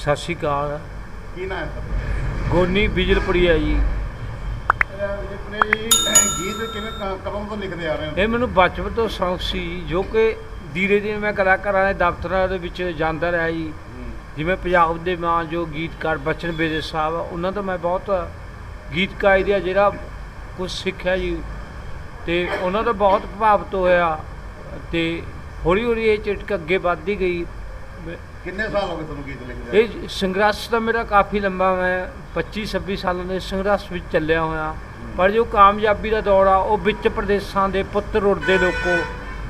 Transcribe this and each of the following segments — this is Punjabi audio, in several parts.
ਸਤਿ ਸ਼੍ਰੀ ਅਕਾਲ। ਕੀ ਨਾਮ ਹੈ ਗੋਨੀ ਬਿਜਲਪੁਰੀਆ ਜੀ। ਆਪਣੇ ਜੀ ਗੀਤ ਕਿਵੇਂ ਕ- ਕਦੋਂ ਤੋਂ ਲਿਖਦੇ ਆ ਰਹੇ ਹੋ? ਇਹ ਮੈਨੂੰ ਬਚਪਨ ਤੋਂ ਸ਼ੌਂਕ ਸੀ ਜੋ ਕਿ ਧੀਰੇ ਧੀਰੇ ਮੈਂ ਕਲਾਕਾਰਾਂ ਦੇ ਦਫ਼ਤਰਾਂ ਦੇ ਵਿੱਚ ਜਾਂਦਾ ਰਿਹਾ ਜੀ। ਜਿਵੇਂ ਪੰਜਾਬ ਦੇ ਮਾਂ ਜੋ ਗੀਤਕਾਰ ਬਚਨ ਬੇਦੇ ਸਾਹਿਬ ਉਹਨਾਂ ਤੋਂ ਮੈਂ ਬਹੁਤ ਗੀਤਕਾਰੀ ਦਾ ਜਿਹੜਾ ਕੁਝ ਸਿੱਖਿਆ ਜੀ। ਤੇ ਉਹਨਾਂ ਤੋਂ ਬਹੁਤ ਪ੍ਰਭਾਵਿਤ ਹੋਇਆ ਤੇ ਹੌਲੀ ਹੌਲੀ ਇਹ ਚਿਟਕ ਅੱਗੇ ਵੱਧਦੀ ਗਈ। ਕਿੰਨੇ ਸਾਲ ਹੋ ਗਏ ਤੁਹਾਨੂੰ ਗੀਤ ਲਿਖਦੇ ਇਹ ਸੰਘਰਸ਼ ਤਾਂ ਮੇਰਾ ਕਾਫੀ ਲੰਬਾ ਮੈਂ 25 26 ਸਾਲਾਂ ਦੇ ਸੰਘਰਸ਼ ਵਿੱਚ ਚੱਲਿਆ ਹੋਇਆ। ਪਰ ਜੋ ਕਾਮਯਾਬੀ ਦਾ ਦੌਰ ਆ ਉਹ ਵਿੱਚ ਪ੍ਰਦੇਸ਼ਾਂ ਦੇ ਪੁੱਤਰ ਰੁਲਦੇ ਲੋਕੋ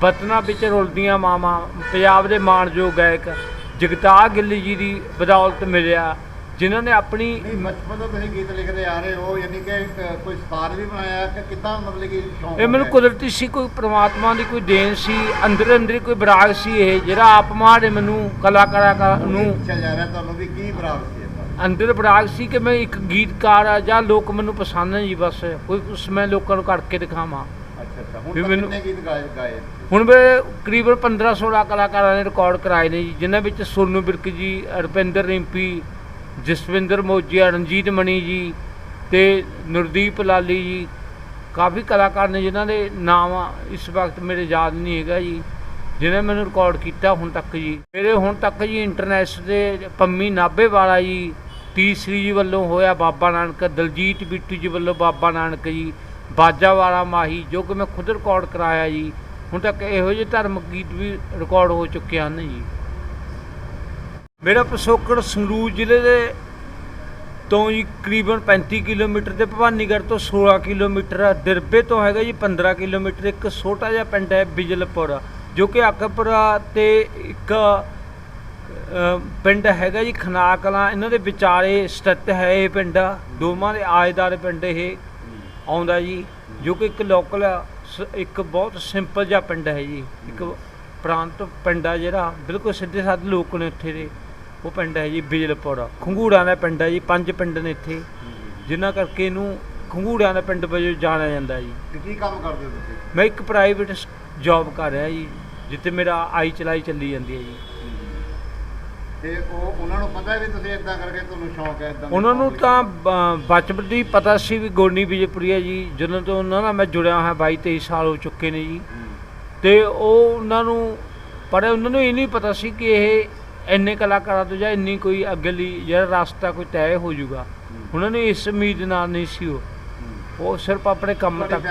ਵਤਨਾਂ ਵਿੱਚ ਰੁਲਦੀਆਂ ਮਾਵਾਂ ਪੰਜਾਬ ਦੇ ਮਾਣਯੋਗ ਗਾਇਕ ਜਗਤਾਰ ਗਿੱਲ ਜੀ ਦੀ ਬਦੌਲਤ ਮਿਲਿਆ। ਜਿਨ੍ਹਾਂ ਨੇ ਆਪਣੀ ਨਹੀਂ ਬਚਪਨ ਤੋਂ ਤੁਸੀਂ ਗੀਤ ਲਿਖਦੇ ਆ ਰਹੇ ਹੋ ਯਾਨੀ ਕਿ ਕੋਈ ਸਤਾਰ ਵੀ ਬਣਾਇਆ ਕਿ ਕਿੱਦਾਂ ਮਤਲਬ ਕਿ ਸ਼ੌਂਕ ਇਹ ਮੈਨੂੰ? ਕੁਦਰਤੀ ਸੀ ਕੋਈ ਪ੍ਰਮਾਤਮਾ ਦੀ ਕੋਈ ਦੇਣ ਸੀ ਅੰਦਰ ਅੰਦਰ ਕੋਈ ਬਰਾਗ ਸੀ ਇਹ ਜਿਹੜਾ ਆਪ ਮਾਰੇ ਮੈਨੂੰ ਕਲਾਕਾਰਾਂ ਨੂੰ ਪੁੱਛਿਆ ਜਾ ਰਿਹਾ ਤੁਹਾਨੂੰ ਵੀ ਕੀ ਬਰਾਬਰ ਸੀ ਇਹਦਾ ਅੰਦਰ ਬਰਾਗ ਸੀ ਕਿ ਮੈਂ ਇੱਕ ਗੀਤਕਾਰ ਆ ਜਾਂ ਲੋਕ ਮੈਨੂੰ ਪਸੰਦ ਹੈ ਜੀ ਬਸ ਕੋਈ ਉਸ ਮੈਂ ਲੋਕਾਂ ਨੂੰ ਕਰਕੇ ਦਿਖਾਵਾਂ ਅੱਛਾ ਅੱਛਾ ਹੁਣ ਵੀ ਤੱਕ ਮੈਨੂੰ- ਕਿੰਨੇ ਗੀਤ ਗਾਏ ਗਾਏ? ਹੁਣ ਵੇ ਕਰੀਬਨ 15 16 ਕਲਾਕਾਰਾਂ ਨੇ ਰਿਕਾਰਡ ਕਰਾਏ ਨੇ ਜੀ ਜਿਨ੍ਹਾਂ ਵਿੱਚ ਸੋਨੂ ਬਿਰਕ ਜੀ ਰੁਪਿੰਦਰ ਰਿੰਪੀ ਜਸਵਿੰਦਰ ਮੋਜੀਆ ਰਣਜੀਤ ਮਣੀ ਜੀ ਤੇ ਨੁਰਦੀਪ ਲਾਲੀ ਜੀ, ਕਾਫੀ ਕਲਾਕਾਰ ਨੇ ਜਿਨ੍ਹਾਂ ਦੇ ਨਾਮ ਇਸ ਵਕਤ ਮੇਰੇ ਯਾਦ ਨਹੀਂ ਹੈਗਾ ਜੀ, ਜਿਨ੍ਹਾਂ ਮੈਨੂੰ ਰਿਕਾਰਡ ਕੀਤਾ ਹੁਣ ਤੱਕ ਜੀ। ਮੇਰੇ ਹੁਣ ਤੱਕ ਜੀ ਇੰਟਰਨੈਸ਼ਨਲ ਦੇ ਪੰਮੀ ਨਾਭੇ ਵਾਲਾ ਜੀ, ਤੀਸਰੀ ਜੀ ਵੱਲੋਂ ਹੋਇਆ ਬਾਬਾ ਨਾਨਕ, ਦਲਜੀਤ ਬਿੱਟੂ ਜੀ ਵੱਲੋਂ ਬਾਬਾ ਨਾਨਕ ਜੀ ਬਾਜਾ ਵਾਲਾ ਮਾਹੀ, ਜੋ ਕਿ ਮੈਂ ਖੁਦ ਰਿਕਾਰਡ ਕਰਾਇਆ ਜੀ। ਹੁਣ ਤੱਕ ਇਹੋ ਜਿਹੇ ਧਰਮ ਗੀਤ ਵੀ ਰਿਕਾਰਡ ਹੋ ਚੁੱਕੇ ਹਨ ਜੀ। ਮੇਰਾ ਪਿਛੋਕੜ ਸੰਗਰੂਰ ਜ਼ਿਲ੍ਹੇ ਦੇ ਤੋਂ ਜੀ ਕਰੀਬਨ 35 ਕਿਲੋਮੀਟਰ ਤੇ ਭਵਾਨੀਗੜ੍ਹ ਤੋਂ 16 ਕਿਲੋਮੀਟਰ ਆ। ਦਿਰਬੇ ਤੋਂ ਹੈਗਾ ਜੀ 15 ਕਿਲੋਮੀਟਰ। ਇੱਕ ਛੋਟਾ ਜਿਹਾ ਪਿੰਡ ਹੈ ਬਿਜਲਪੁਰ, ਜੋ ਕਿ ਅਕਬਰਾ ਤੇ ਇੱਕ ਪਿੰਡ ਹੈਗਾ ਜੀ ਖਨਾਕਲਾਂ। ਇਹਨਾਂ ਦੇ ਵਿਚਾਲੇ ਸਥਿਤ ਹੈ ਇਹ ਪਿੰਡ। ਦੋਵਾਂ ਦੇ ਆਏਦਾਰ ਪਿੰਡ ਇਹ ਆਉਂਦਾ ਜੀ, ਜੋ ਕਿ ਇੱਕ ਲੋਕਲ ਇੱਕ ਬਹੁਤ ਸਿੰਪਲ ਜਿਹਾ ਪਿੰਡ ਹੈ ਜੀ। ਇੱਕ ਪ੍ਰਾਂਤ ਪਿੰਡ ਆ ਜਿਹੜਾ, ਬਿਲਕੁਲ ਸਿੱਧੇ ਸਾਦੇ ਲੋਕ ਨੇ ਉੱਥੇ ਦੇ। ਉਹ ਪਿੰਡ ਹੈ ਜੀ ਬਿਜਲਪੁਰ। ਖੰਗੂੜਾਂ ਦਾ ਪਿੰਡ ਹੈ ਜੀ ਪੰਜ ਪਿੰਡ ਨੇ ਇੱਥੇ। ਜਿਨ੍ਹਾਂ ਕਰਕੇ ਇਹਨੂੰ ਖੰਗੂੜਾਂ ਦਾ ਪਿੰਡ ਵਜੋਂ ਜਾਣਿਆ ਜਾਂਦਾ ਜੀ। ਤੇ ਕੀ ਕੰਮ ਕਰਦੇ ਹੋ ਤੁਸੀਂ? ਮੈਂ ਇੱਕ ਪ੍ਰਾਈਵੇਟ ਜੌਬ ਕਰ ਰਿਹਾ ਜੀ ਜਿੱਥੇ ਮੇਰਾ ਆਈ ਚਲਾਈ ਚੱਲੀ ਜਾਂਦੀ ਹੈ ਜੀ। ਤੇ ਉਹ ਉਹਨਾਂ ਨੂੰ ਪਤਾ ਹੈ ਵੀ ਤੁਸੀਂ ਇਦਾਂ ਕਰਕੇ ਤੁਹਾਨੂੰ ਸ਼ੌਂਕ ਹੈ ਇਦਾਂ ਉਹਨਾਂ ਨੂੰ ਤਾਂ ਬ- ਬਚਪਨ ਦੀ ਪਤਾ ਸੀ ਵੀ ਗੋਨੀ ਵਿਜੇਪੁਰੀਆ ਜੀ। ਜਦੋਂ ਤੋਂ ਉਹਨਾਂ ਨਾਲ ਮੈਂ ਜੁੜਿਆ ਹੋਇਆ 22 23 ਸਾਲ ਹੋ ਚੁੱਕੇ ਨੇ ਜੀ। ਤੇ ਉਹ ਉਹਨਾਂ ਨੂੰ ਪਰ ਉਹਨਾਂ ਨੂੰ ਇਹ ਨਹੀਂ ਪਤਾ ਸੀ ਕਿ ਇਹ ਇੰਨੇ ਕਲਾਕਾਰਾਂ ਤੋਂ ਜਾਂ ਇੰਨੀ ਕੋਈ ਅੱਗਲੀ ਜਿਹੜਾ ਰਸਤਾ ਕੋਈ ਤੈਅ ਹੋ ਜਾਊਗਾ ਉਹਨਾਂ ਨੇ ਇਸ ਉਮੀਦ ਨਾਲ ਨਹੀਂ ਸੀ ਉਹ। ਉਹ ਸਿਰਫ ਆਪਣੇ ਕੰਮ ਤੱਕ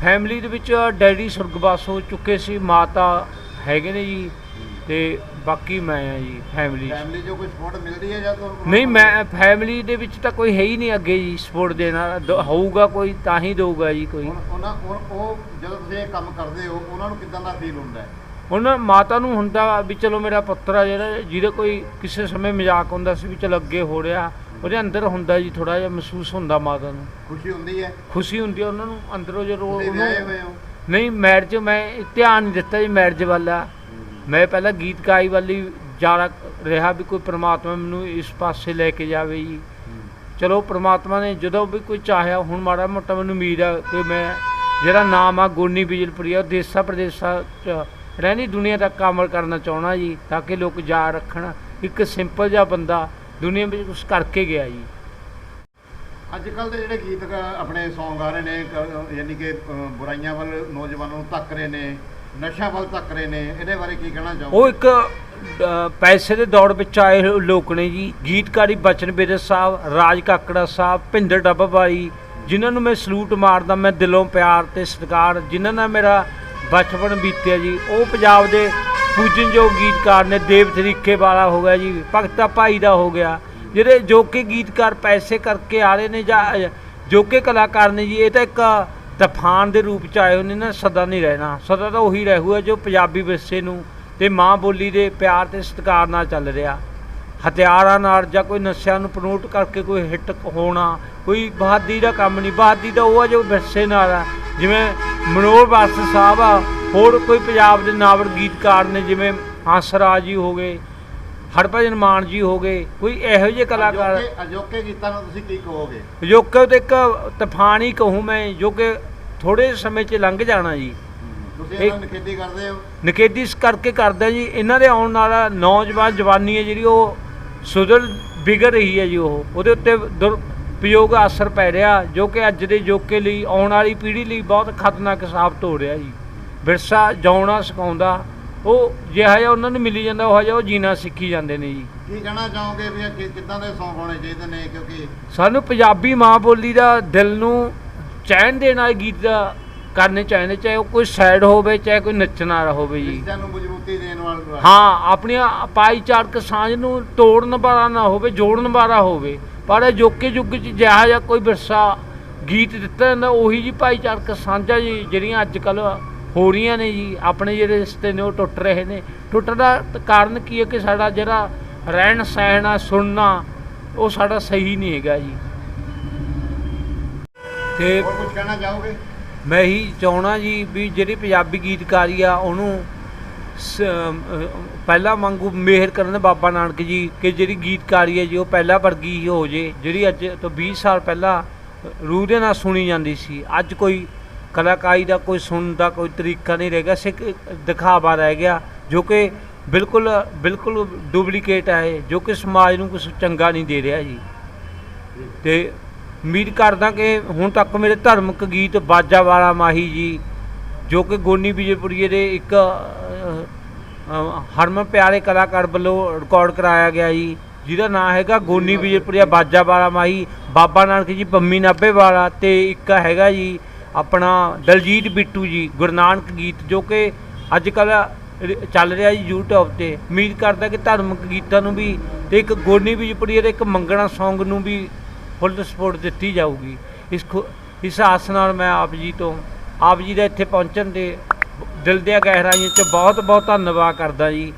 ਫੈਮਿਲੀ ਦੇ ਵਿੱਚ ਡੈਡੀ ਸੁਰਗਵਾਸ ਹੋ ਚੁੱਕੇ ਸੀ ਮਾਤਾ ਹੈਗੇ ਨੇ ਜੀ ਤੇ ਬਾਕੀ ਮੈਂ ਆ ਜੀ ਫੈਮਿਲੀ ਫੈਮਿਲੀ ਜੋ ਕੋਈ ਸਪੋਰਟ ਮਿਲਦੀ ਹੈ ਜਾਂ ਤੁਹਾਨੂੰ ਨਹੀਂ ਮੈਂ ਫੈਮਿਲੀ ਦੇ ਵਿੱਚ ਤਾਂ ਕੋਈ ਹੈ ਹੀ ਨਹੀਂ ਅੱਗੇ ਜੀ ਸਪੋਰਟ ਦੇਣਾ ਹੋਊਗਾ ਕੋਈ ਤਾਂ ਹੀ ਦਊਗਾ ਜੀ ਕੋਈ। ਉਹਨਾਂ ਉਹ ਉਹ ਜਦੋਂ ਤੁਸੀਂ ਇਹ ਕੰਮ ਕਰਦੇ ਹੋ ਉਹਨਾਂ ਨੂੰ ਕਿਦਾਂ ਦਾ ਫੀਲ ਹੁੰਦਾ ਹੈ? ਹੁਣ ਮਾਤਾ ਨੂੰ ਹੁੰਦਾ ਵੀ ਚਲੋ ਮੇਰਾ ਪੁੱਤਰ ਆ ਜਿਹੜਾ ਜਿਹਦੇ ਕੋਈ ਕਿਸੇ ਸਮੇਂ ਮਜ਼ਾਕ ਹੁੰਦਾ ਸੀ ਵੀ ਚਲ ਅੱਗੇ ਹੋ ਰਿਹਾ ਉਹਦੇ ਅੰਦਰ ਹੁੰਦਾ ਜੀ ਥੋੜਾ ਜਿਹਾ ਮਹਿਸੂਸ ਹੁੰਦਾ ਮਾਤਾ ਨੂੰ। ਖੁਸ਼ੀ ਹੁੰਦੀ ਹੈ? ਖੁਸ਼ੀ ਹੁੰਦੀ ਹੈ ਉਹਨਾਂ ਨੂੰ ਅੰਦਰੋਂ ਜਦੋਂ ਉਹਨੂੰ ਨਹੀਂ ਮੈਰਿਜ ਮੈਂ ਧਿਆਨ ਨਹੀਂ ਦਿੱਤਾ ਜੀ ਮੈਰਿਜ ਵੱਲ। ਮੈਂ ਪਹਿਲਾਂ ਗੀਤਕਾਰੀ ਵੱਲ ਹੀ ਜ਼ਿਆਦਾ ਰਿਹਾ ਵੀ ਕੋਈ ਪ੍ਰਮਾਤਮਾ ਮੈਨੂੰ ਇਸ ਪਾਸੇ ਲੈ ਕੇ ਜਾਵੇ ਜੀ। ਚਲੋ ਪ੍ਰਮਾਤਮਾ ਨੇ ਜਦੋਂ ਵੀ ਕੋਈ ਚਾਹਿਆ ਹੁਣ ਮਾੜਾ ਮੋਟਾ ਮੈਨੂੰ ਉਮੀਦ ਆ ਕਿ ਮੈਂ ਜਿਹੜਾ ਨਾਮ ਆ ਗੋਨੀ ਬਿਜਲਪੁਰੀਆ ਦੇਸਾਂ ਪ੍ਰਦੇਸਾਂ ਚ ਰਹਿਣੀ ਦੁਨੀਆ ਤੱਕ ਅਮਲ ਕਰਨਾ ਚਾਹਣਾ ਜੀ ਤਾਂ ਕਿ ਲੋਕ ਜਾ ਰੱਖਣ। ਇੱਕ ਸਿੰਪਲ ਜਿਹਾ ਬੰਦਾ ਦੁਨੀਆ ਵਿੱਚ ਕੁਝ ਕਰਕੇ ਗਿਆ ਜੀ। ਅੱਜ ਕੱਲ ਦੇ ਜਿਹੜੇ ਗੀਤ ਗ- ਆਪਣੇ Song ਆ ਰਹੇ ਨੇ ਯਾਨੀ ਕਿ ਬੁਰਾਈਆਂ ਵੱਲ ਨੌਜਵਾਨਾਂ ਨੂੰ ਧੱਕ ਰਹੇ ਨੇ ਨਸ਼ਾ ਵੱਲ ਧੱਕ ਰਹੇ ਨੇ ਇਹਦੇ ਬਾਰੇ ਕੀ ਕਹਿਣਾ ਚਾਹੋਗੇ? ਉਹ ਇੱਕ ਪੈਸੇ ਦੇ ਦੌੜ ਵਿੱਚ ਆਏ ਲੋਕ ਨੇ ਜੀ। ਗੀਤਕਾਰੀ ਬਚਨ ਬੇਦੇ ਸਾਹਿਬ ਰਾਜ ਕਾਕੜਾ ਸਾਹਿਬ ਭਿੰਦਰ ਡੱਬਵਾਲੀ ਜਿਨ੍ਹਾਂ ਨੂੰ ਮੈਂ ਸਲੂਟ ਮਾਰਦਾ ਮੈਂ ਦਿਲੋਂ ਪਿਆਰ ਤੇ ਸਤਿਕਾਰ ਜਿਨ੍ਹਾਂ ਨਾਲ ਮੇਰਾ ਬਚਪਨ ਬੀਤਿਆ ਜੀ। ਉਹ ਪੰਜਾਬ ਦੇ ਪੂਜਨਯੋਗ ਗੀਤਕਾਰ ਨੇ ਦੇਵ ਤਰੀਕੇ ਵਾਲਾ ਹੋ ਗਿਆ ਜੀ ਭਗਤਾ ਭਾਈ ਦਾ ਹੋ ਗਿਆ। ਜਿਹੜੇ ਜੋ ਗੀਤਕਾਰ ਪੈਸੇ ਕਰਕੇ ਆ ਰਹੇ ਨੇ ਜਾਂ ਅ, ਕਲਾਕਾਰ ਨੇ ਜੀ ਇਹ ਤਾਂ ਇੱਕ ਤੂਫਾਨ ਦੇ ਰੂਪ ਚ ਆਏ ਹੋਏ ਨੇ ਨਾ ਸਦਾ ਨਹੀਂ ਰਹਿਣਾ। ਸਦਾ ਤਾਂ ਉਹੀ ਰਹੂਗਾ ਜੋ ਪੰਜਾਬੀ ਵਿਰਸੇ ਨੂੰ ਤੇ ਮਾਂ ਬੋਲੀ ਦੇ ਪਿਆਰ ਤੇ ਸਤਿਕਾਰ ਨਾਲ ਚੱਲ ਰਿਹਾ। ਹਥਿਆਰਾਂ ਨਾਲ ਜਾਂ ਕੋਈ ਨਸ਼ਿਆਂ ਨੂੰ ਪ੍ਰਮੋਟ ਕਰਕੇ ਕੋਈ ਹਿੱਟ ਹੋਣਾ ਕੋਈ ਬਹਾਦੀ ਦਾ ਕੰਮ ਨਹੀਂ। ਬਹਾਦੀ ਦਾ ਉਹ ਆ ਜੋ ਵਿਰਸੇ ਨਾਲ ਆ। ਜਿਵੇਂ ਮਨੋਹਰ ਬਾਸ ਸਾਹਿਬ ਆ ਹੋਰ ਕੋਈ ਪੰਜਾਬ ਦੇ ਨਾਵਲ ਗੀਤਕਾਰ ਨੇ ਜਿਵੇਂ ਹੰਸਰਾਜ ਜੀ ਹੋ ਗਏ ਹਰਭਜਨ ਮਾਨ ਜੀ ਹੋ ਗਏ ਕੋਈ ਇਹੋ ਜਿਹੇ ਕਲਾਕਾਰ ਅਜੋਕੇ ਅਜੋਕੇ ਗੀਤਾਂ ਨੂੰ ਤੁਸੀਂ ਕੀ ਕਹੋਗੇ? ਜੋ ਕਿ ਤੇ ਇੱਕ ਤੂਫਾਨ ਹੀ ਕਹੂੰ ਮੈਂ ਜੋ ਕਿ ਥੋੜੇ ਸਮੇਂ 'ਚ ਲੰਘ ਜਾਣਾ ਜੀ। ਤੁਸੀਂ ਇਹਨਾਂ ਕਰਦੇ ਹੋ? ਨਿਖੇਧੀ ਇਸ ਕਰਕੇ ਕਰਦਾ ਜੀ ਇਹਨਾਂ ਦੇ ਆਉਣ ਨਾਲ ਨੌਜਵਾਨ ਜਵਾਨੀ ਹੈ ਜਿਹੜੀ ਉਹ ਸੁਧਰ ਵਿਗੜ ਰਹੀ ਹੈ ਜੀ ਉਹ। ਉਹਦੇ ਉੱਤੇ ਦੁਰਪਯੋਗ ਅਸਰ ਪੈ ਰਿਹਾ ਜੋ ਕਿ ਅੱਜ ਦੇ ਜੋਕੇ ਲਈ ਆਉਣ ਵਾਲੀ ਪੀੜ੍ਹੀ ਲਈ ਬਹੁਤ ਖਤਰਨਾਕ ਸਾਬਤ ਹੋ ਰਿਹਾ ਜੀ। ਵਿਰਸਾ ਜਿਉਣਾ ਸਿਖਾਉਂਦਾ ਉਹ ਜਿਹਾ ਜਿਹਾ ਉਹਨਾਂ ਨੂੰ ਮਿਲੀ ਜਾਂਦਾ ਉਹ ਜਿਹਾ ਉਹ ਜੀਣਾ ਸਿੱਖੀ ਜਾਂਦੇ ਨੇ ਜੀ। ਕੀ ਕਹਿਣਾ ਚਾਹੋਗੇ ਵੀ ਕਿ- ਕਿੱਦਾਂ ਦੇ Song ਹੋਣੇ ਚਾਹੀਦੇ ਨੇ? ਕਿਉਂਕਿ ਸਾਨੂੰ ਪੰਜਾਬੀ ਮਾਂ ਬੋਲੀ ਦਾ ਦਿਲ ਨੂੰ ਚੈਨ ਦੇਣ ਵਾਲੇ ਗੀਤ ਦਾ ਕਰਨੇ ਚਾਹੀਦੇ ਚਾਹੇ ਉਹ ਕੋਈ ਸੈਡ ਹੋਵੇ ਚਾਹੇ ਕੋਈ ਨੱਚਣ ਹੋਵੇ ਜੀ। ਰਿਸ਼ਤਿਆਂ ਨੂੰ ਮਜ਼ਬੂਤੀ ਦੇਣ ਵਾਲਾ ਹਾਂ ਆਪਣੀਆਂ ਭਾਈਚਾਰਕ ਸਾਂਝ ਨੂੰ ਤੋੜਨ ਵਾਲਾ ਨਾ ਹੋਵੇ ਜੋੜਨ ਵਾਲਾ ਹੋਵੇ। ਪਰ ਇਹ ਜੋਕੇ ਯੁੱਗ 'ਚ ਜਿਹਾ ਜਿਹਾ ਕੋਈ ਵਿਰਸਾ ਗੀਤ ਦਿੱਤਾ ਜਾਂਦਾ ਉਹੀ ਜੀ ਭਾਈਚਾਰਕ ਸਾਂਝਾਂ ਜੀ ਜਿਹੜੀਆਂ ਅੱਜ ਕੱਲ ਹੋ ਰਹੀਆਂ ਨੇ ਜੀ ਆਪਣੇ ਜਿਹੜੇ ਰਿਸ਼ਤੇ ਨੇ ਉਹ ਟੁੱਟ ਰਹੇ ਨੇ। ਟੁੱਟਣ ਦਾ ਕਾਰਨ ਕੀ ਹੈ ਕਿ ਸਾਡਾ ਜਿਹੜਾ ਰਹਿਣ ਸਹਿਣ ਆ ਸੁਣਨਾ ਉਹ ਸਾਡਾ ਸਹੀ ਨਹੀਂ ਹੈਗਾ ਜੀ। ਤੇ ਹੋਰ ਕੁਝ ਕਹਿਣਾ ਚਾਹੋਗੇ? ਮੈਂ ਹੀ ਚਾਹਣਾ ਜੀ ਵੀ ਜਿਹੜੀ ਪੰਜਾਬੀ ਗੀਤਕਾਰੀ ਆ ਉਹਨੂੰ ਪਹਿਲਾਂ ਵਾਂਗੂ ਮਿਹਰ ਕਰਨ ਬਾਬਾ ਨਾਨਕ ਜੀ ਕਿ ਜਿਹੜੀ ਗੀਤਕਾਰੀ ਹੈ ਜੀ, ਉਹ ਪਹਿਲਾਂ ਵਰਗੀ ਹੀ ਹੋ ਜੇ, ਜਿਹੜੀ ਅੱਜ ਤੋਂ 20 ਸਾਲ ਪਹਿਲਾਂ ਰੂਹ ਦੇ ਨਾਲ ਸੁਣੀ ਜਾਂਦੀ ਸੀ। ਅੱਜ ਕੋਈ ਕਲਾਕਾਰੀ ਦਾ, ਕੋਈ ਸੁਣਨ ਦਾ, ਕੋਈ ਤਰੀਕਾ ਨਹੀਂ ਰਹਿ ਗਿਆ ਸਿੱਖ ਦਿਖਾਵਾ ਰਹਿ ਗਿਆ, ਜੋ ਕਿ ਬਿਲਕੁਲ ਬਿਲਕੁਲ ਡੁਪਲੀਕੇਟ ਹੈ ਜੋ ਕਿ ਸਮਾਜ ਨੂੰ ਕੁਝ ਚੰਗਾ ਨਹੀਂ ਦੇ ਰਿਹਾ ਜੀ। ਤੇ ਉਮੀਦ ਕਰਦਾ ਕਿ ਹੁਣ ਤੱਕ ਮੇਰੇ ਧਾਰਮਿਕ ਗੀਤ ਬਾਜਾ ਵਾਲਾ ਮਾਹੀ ਜੀ, ਜੋ ਕਿ ਗੋਨੀ ਵਿਜੇਪੁਰੀਏ ਦੇ ਇੱਕ ਹਰਮਨ ਪਿਆਰੇ ਕਲਾਕਾਰ ਵੱਲੋਂ ਰਿਕਾਰਡ ਕਰਾਇਆ ਗਿਆ ਜੀ। ਜਿਹਦਾ ਨਾਮ ਹੈਗਾ ਗੋਨੀ ਵਿਜੇਪੁਰੀਆ ਬਾਜਾ ਵਾਲਾ ਮਾਹੀ, ਬਾਬਾ ਨਾਨਕ ਜੀ ਪੰਮੀ ਨਾਭੇ ਵਾਲਾ ਤੇ ਇੱਕ ਹੈਗਾ ਜੀ, ਆਪਣਾ ਦਲਜੀਤ ਬਿੱਟੂ ਜੀ, ਗੁਰੂ ਨਾਨਕ ਗੀਤ, ਜੋ ਕਿ ਅੱਜ ਕੱਲ ਚੱਲ ਰਿਹਾ ਜੀ YouTube ਤੇ। ਉਮੀਦ ਕਰਦਾ ਕਿ ਧਾਰਮਿਕ ਗੀਤਾਂ ਨੂੰ ਵੀ ਤੇ ਇੱਕ ਗੋਨੀ ਵਿਜੇਪੁਰੀਏ ਦੇ ਇੱਕ ਮੰਗਣਾ Song ਨੂੰ ਵੀ ਫੁੱਲ ਸਪੋਰਟ ਦਿੱਤੀ ਜਾਊਗੀ। ਇਸ ਖੁ- ਇਸ ਆਸ ਨਾਲ ਮੈਂ ਆਪ ਜੀ ਤੋਂ, ਆਪ ਜੀ ਦਾ ਇੱਥੇ ਪਹੁੰਚਣ ਦੇ ਦਿਲ ਦੀਆਂ ਗਹਿਰਾਈਆਂ 'ਚ ਬਹੁਤ ਬਹੁਤ ਧੰਨਵਾਦ ਕਰਦਾ ਜੀ।